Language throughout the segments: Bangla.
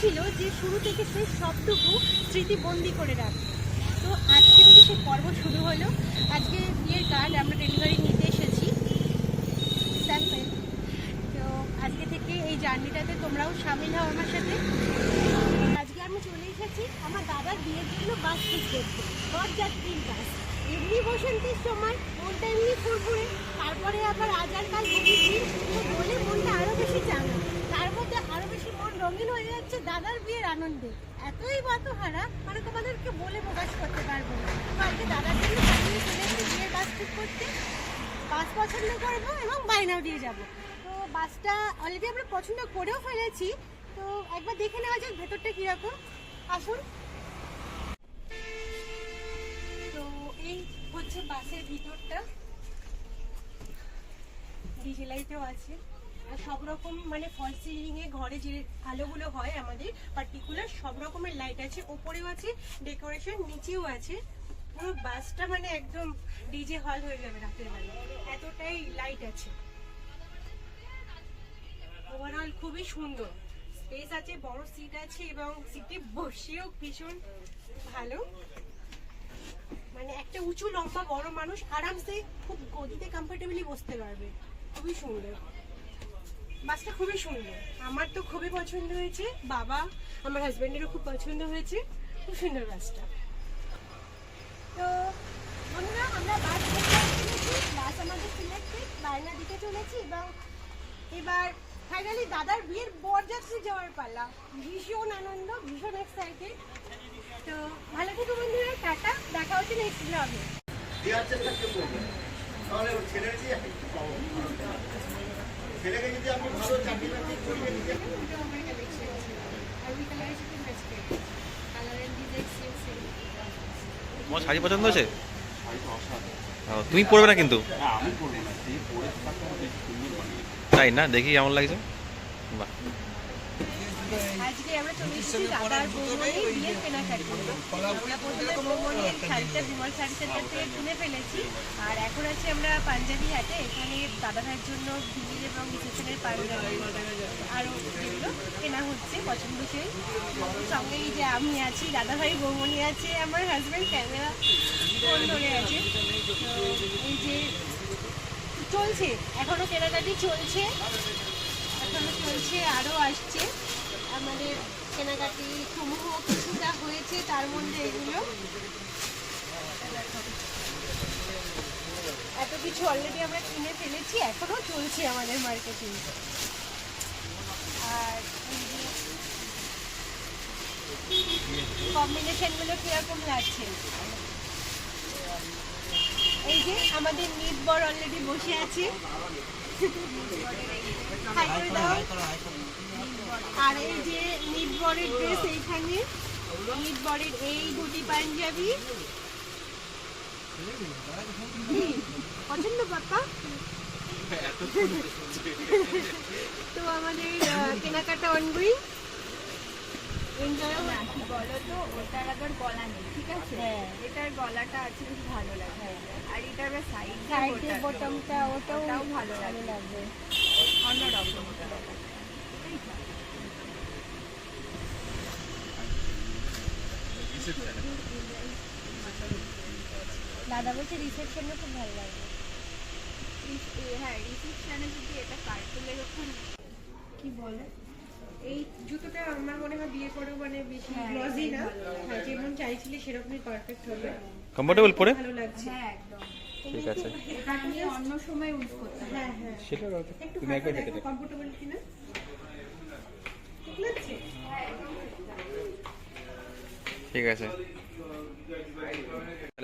ছিল যে শুরু থেকে শেষ সবটুকু স্মৃতিবন্দি করে রাখব। তো আজকে থেকে সে পর্ব শুরু হলো। আজকে বিয়ের কার্ড আমরা ডেলিভারি নিতে এসেছি। তো আজকে থেকে এই জার্নিটাতে তোমরাও সামিল হও আমার সাথে। আজকে আমি চলে এসেছি আমার দাদার বিয়ের জন্য বাস ঠিক করতে। বরযাত্রীর বাস এমনি বসন্তের সময় মনটা এমনি ফুরফুরে। তারপরে আবার আজার কাল বলে মনটা আরও বেশি চাঙা তার মধ্যে আরও বেশি মন রঙিন হয়ে যাচ্ছে দাদার বিয়ের আনন্দে। এতই বাতহারা মানে তোমাদেরকে বলে প্রকাশ করতে পারব না। আজকে দাদার জন্য এসেছি, বিয়ের বাস ঠিক করতে। বাস পছন্দ করব এবং বায়নাও দিয়ে যাব। তো বাসটা অলরেডি আমরা পছন্দ করেও ফেলেছি। তো একবার দেখে নেওয়া যাক ভেতরটা কীরকম। আসুন। তো এই হচ্ছে বাসের ভিতরটা। ডিজে লাইটও আছে। সব রকম মানে ফল সিলিং এ ঘরে যে আলোগুলো হয় আমাদের পার্টিকুলার সব রকমের লাইট আছে, ওপরেও আছে ডেকোরেশন নিচেও আছে। পুরো বাসটা মানে একদম ডিজে হল হয়ে যাবে রাতের বেলা। এতটাই লাইট আছে। ওভারঅল খুবই সুন্দর। স্পেস আছে, বড় সিট আছে এবং সিটে বসেও ভীষণ ভালো। মানে একটা উঁচু লম্বা বড় মানুষ আরামসে খুব গদিতে কমফোর্টেবলি বসতে পারবে। খুবই সুন্দর। বাসটা খুবই সুন্দর। আমার তো খুবই পছন্দ হয়েছে। বাবা আমার হাজব্যান্ডেরও খুব পছন্দ হয়েছে। খুব সুন্দর বাসটা তো বন্ধুরা, আমরা বাস বাস আমাদের সিলেক্টেড বায়না দিকে চলেছি এবং এবার ফাইনালি দাদার বিয়ের বরযাত্রী যাওয়ার পালা। ভীষণ আনন্দ, ভীষণ এক্সাইটেড তো ভালো থেকো বন্ধুরা, টাটা। দেখা হচ্ছে নেক্সট ব্লগে ছেলেকে যদি আপনি ভালো চাকরি বাকরি করিয়ে তোমার শাড়ি পছন্দ হয়েছে? ও, তুমি পরবে না কিন্তু? তাই না? দেখি কেমন লাগছে। বৌমনির বিয়ের কেনাকাটি। আমরা প্রথমে বৌমনির শাড়িটা বিমল শাড়ি সেন্টার থেকে কিনে ফেলেছি। আর এখন আছি আমরা পাঞ্জাবি হাটে। এখানে দাদাভাইয়ের জন্য বিয়ের এবং রিসেপশনের পাঞ্জাবি আরও যেগুলো কেনা হচ্ছে পছন্দসই সঙ্গে এই যে আমি আছি দাদা ভাই বৌমনি আছে আমার হাজব্যান্ড ক্যামেরা ফোন ধরে আছে। তো এই যে চলছে এখনও কেনাকাটি চলছে। এখনও চলছে আরও আসছে। আমাদের কেনাকাটি সমূহ কিছুটা হয়েছে তার মধ্যে এগুলো। এত কিছু অলরেডি আমরা কিনে ফেলেছি এখনও চলছে আমাদের মার্কেটিং আর কম্বিনেশনগুলো কীরকম লাগছে? এই যে আমাদের নিট বর অলরেডি বসে আছে। হাই করে দাও। আর এই যে নিট বরের ড্রেস এইখানে নিট বরের এই ধুতি পাঞ্জাবি। পছন্দ পাপা তো আমাদের কেনাকাটা অনগোয়িং এনজয় কি বলো তো? ওটার আবার গলা নেই ঠিক আছে? হ্যাঁ। এটার গলাটা আছে বেশ ভালো লাগে আর এটার সাইড সাইডে বটমটা ওটাও ভালো লাগে অন্যরকম দাদা বলছে রিসেপশনে খুব ভালো লাগবে হ্যাঁ রিসেপশনে যদি এটা কার্টুলে যখন কি বলে? এই জুতোটা আমার মনে হয় বিয়ে করেও মানে বেশি হ্যাঁ, গ্লজি না? হ্যাঁ যেমন চাইছিলে সেরকমই পারফেক্ট হবে। কমফোর্টেবল পরে? ভালো লাগছে। হ্যাঁ একদম। ঠিক আছে। এটা আমি অন্য সময় ইউজ করতে পারি হ্যাঁ হ্যাঁ। সেটা একটু হাতে দেখো কমফোর্টেবল কিনা? ঠিক লাগছে? ঠিক আছে।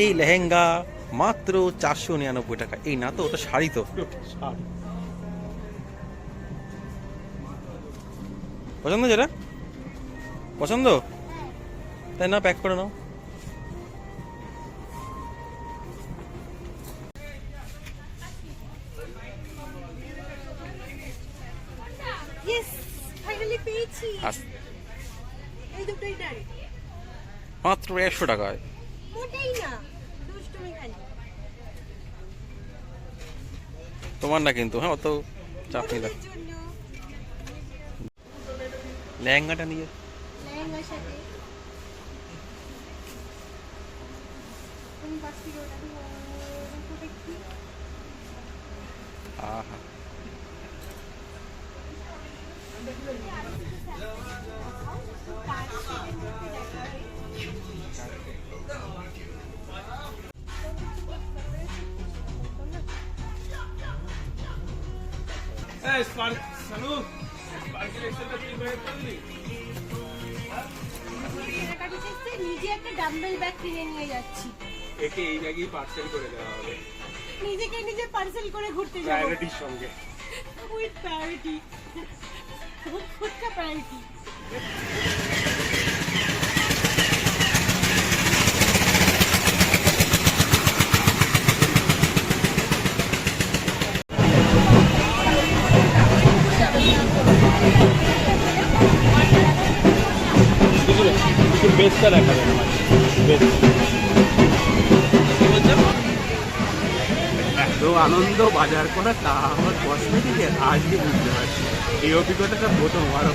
এই লেহেঙ্গা মাত্র চারশো নিরানব্বই টাকা। এই না তো ওটা শাড়ি তো। পছন্দ যেটা? পছন্দ? তাই না প্যাক করে নাও। মাত্র একশো টাকায়। মোটেই না দুষ্টুমি খালি তোমার না কিন্তু হ্যাঁ অত চাপ নিয়ে ওদের জন্য লেহেঙ্গাটা নিয়ে। লেহেঙ্গার সাথে। আমি পাঁচ করতে নিজে একটা ডাম্বেল ব্যাগ কিনে নিয়ে যাচ্ছি। একে এই ব্যাগেই পার্সেল করে দেওয়া হবে। নিজেকে নিজে পার্সেল করে ঘুরতে যাব। প্রায়োরিটির সঙ্গে। উইথ প্রায়োরিটি ফুটকা প্রায়োরিটি বেস্টটা দেখাবেন আমার বেস্ট। এত আনন্দ বাজার করা তা আমার কসমেটিকের আজকে বুঝতে পারছি? এই অভিজ্ঞতাটা প্রথম আরও।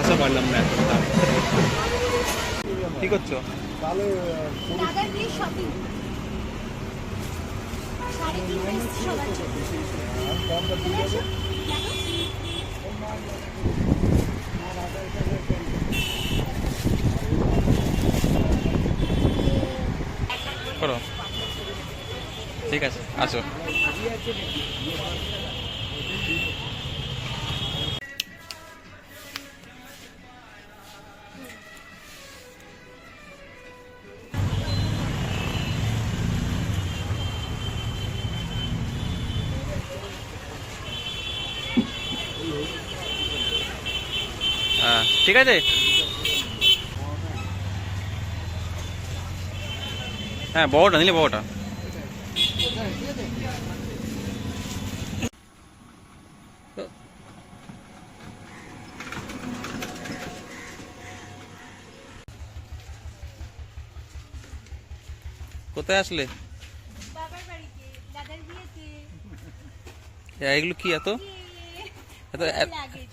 আশা পারলাম না এতটা কি করছ? শপিং আসো হ্যাঁ ঠিক আছে হ্যাঁ বড়টা নিলে বড়টা কোথায় আসলে? বাবার বাড়িতে দাদার বিয়েতে। এ, এগুলো কি এত? এত এত-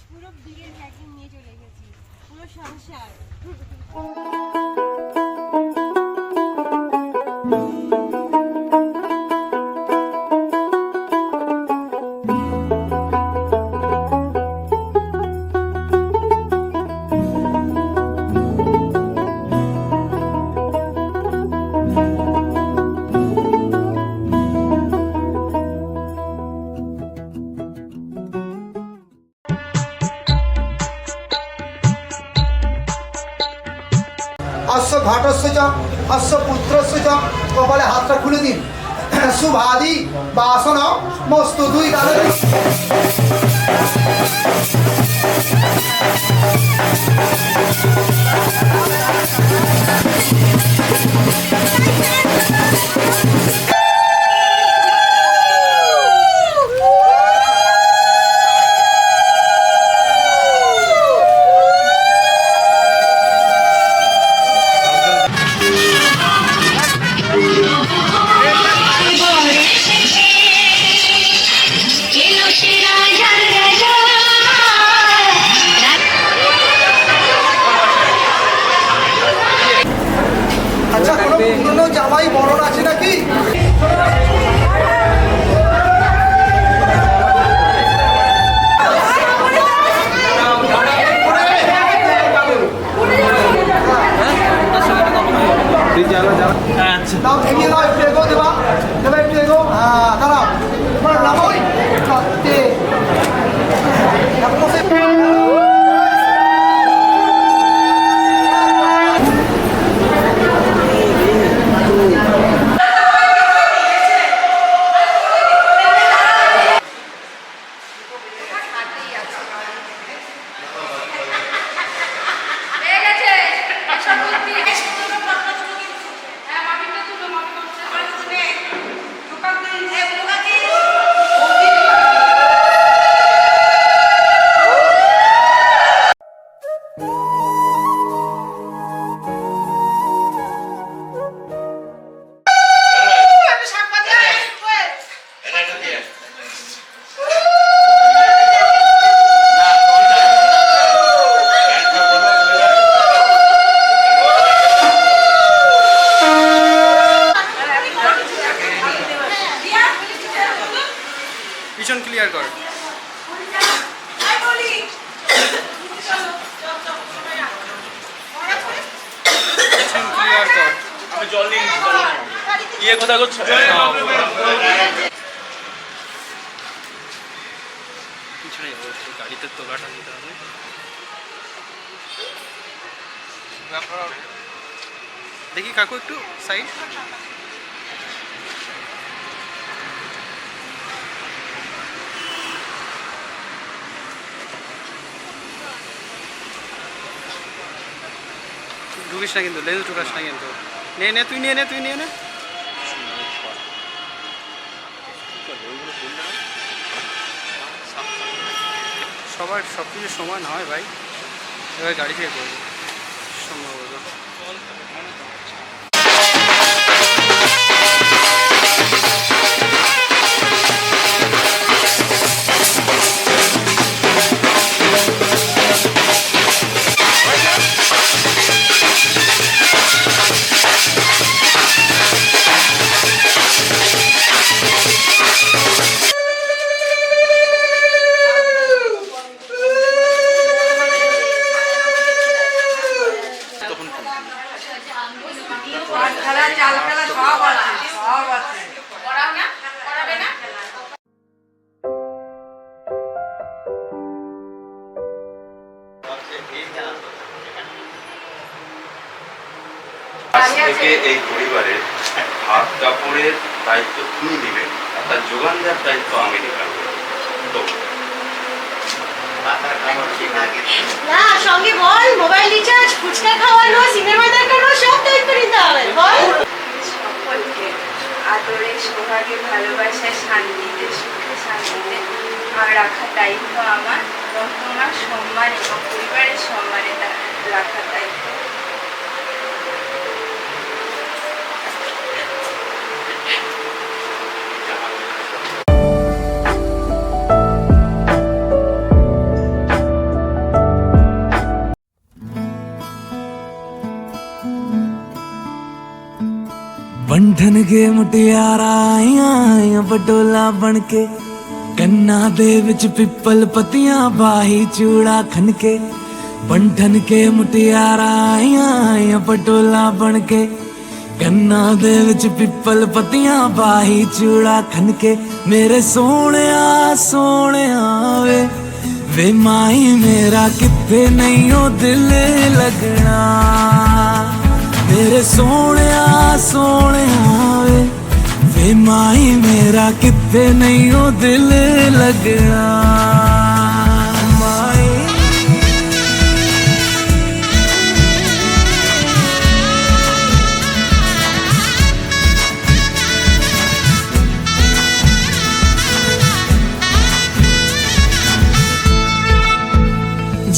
পুরো বিয়ের প্যাকিং নিয়ে চলে গেছি। পুরো সংসার। অশ্ব ঘাটস্য অশ্ব পুত্রস্য কপালে হাতটা খুলে দিন শুভাদি বাসন মস্ত দুই গালে আচ্ছা গাড়িতে তোলাটা দেখি কাকু একটু সাইড ঢুকিস না কিন্তু লেন্স ঢুকাস না কিন্তু। নে নে, তুই নিয়ে নে, তুই নিয়ে নে। সবার সব কিছু সমান হয় ভাই। এবার গাড়ি থেকে করব সম্ভবত ভাত কাপড়ের দায়িত্ব তুমি দিবে আর তার যোগান দেওয়ার দায়িত্ব আমি নিলাম। তো না সঙ্গে বল মোবাইল রিচার্জ ফুচকা খাওয়ানো সিনেমা দেখানো সব দায়িত্ব নিতে হবে। বল। সকলকে আদরে সোহাগে ভালোবাসায় শান্তিতে সুখে শান্তিতে আর রাখার দায়িত্ব আমার। এবং তোমার সম্মান এবং পরিবারের সম্মানে রাখার দায়িত্ব। ਬੰਧਨ ਕੇ ਮੁਟਿਆਰਾਂ ਆਈਆਂ ਆਈਆਂ ਬਟੋਲਾ ਬਣ ਕੇ। ਕੰਨਾਂ ਦੇ ਵਿੱਚ ਪਿੱਪਲ ਪਤੀਆਂ ਬਾਹੀ ਚੂੜਾ ਖਨ ਕੇ। ਬੰਧਨ ਕੇ ਮੁਟਿਆਰਾਂ ਆਈਆਂ ਆਈਆਂ ਬਣ ਕੇ। ਕੰਨਾਂ ਦੇ ਵਿੱਚ ਪਿੱਪਲ ਪਤੀਆਂ ਬਾਹੀ ਚੂੜਾ ਖਨ ਕੇ। ਮੇਰੇ ਸੋਹਣਿਆ ਸੋਹਣਿਆ ਵੇ ਵੇ ਮਾਈ, ਮੇਰਾ ਕਿੱਥੇ ਨਹੀਂ ਉਹ ਦਿਲ ਲੱਗਣਾ। मेरे सोने सोने वे। वे माई मेरा कितने नहीं हो दिल लगना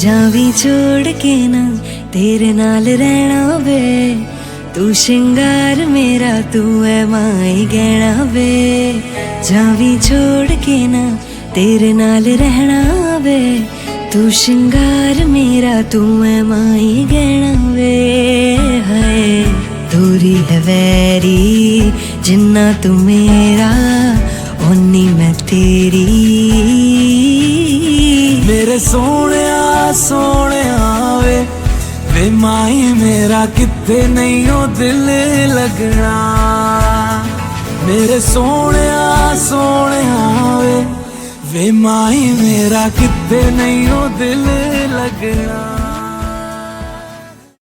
जावी छोड़ के ना ਤੇਰੇ ਨਾਲ ਰਹਿਣਾ ਵੇ ਤੂੰ ਸ਼ਿੰਗਾਰ ਮੇਰਾ, ਤੂੰ ਐ ਮਾਈ ਗਹਿਣਾ ਵੇ ਜਾਵੀ ਛੋੜ ਕੇ ਨਾ ਤੇਰੇ ਨਾਲ ਰਹਿਣਾ ਵੇ ਤੂੰ ਸ਼ਿੰਗਾਰ ਮੇਰਾ, ਤੂੰ ਐ ਮਾਈ ਗਹਿਣਾ ਵੇ ਹਾਏ, ਦੂਰੀ ਹੈ ਵੈਰੀ, ਜਿੰਨਾ ਤੂੰ ਮੇਰਾ, ਓਨੀ ਮੈਂ ਤੇਰੀ। ਮੇਰੇ ਸੋਹਣਿਆ ਸੋਹਣਿਆ ਵੇ ਮਾਈ ਮੇਰਾ ਕਿੱਥੇ ਨਹੀਂ ਉਹ ਦਿਲ ਲੱਗਣਾ? ਮੇਰੇ ਸੋਹਣਿਆ ਸੋਹਣਿਆ ਵੇ। ਵੇ ਮਾਈ ਮੇਰਾ ਕਿੱਥੇ ਨਹੀਂ ਉਹ ਦਿਲ ਲੱਗਣਾ?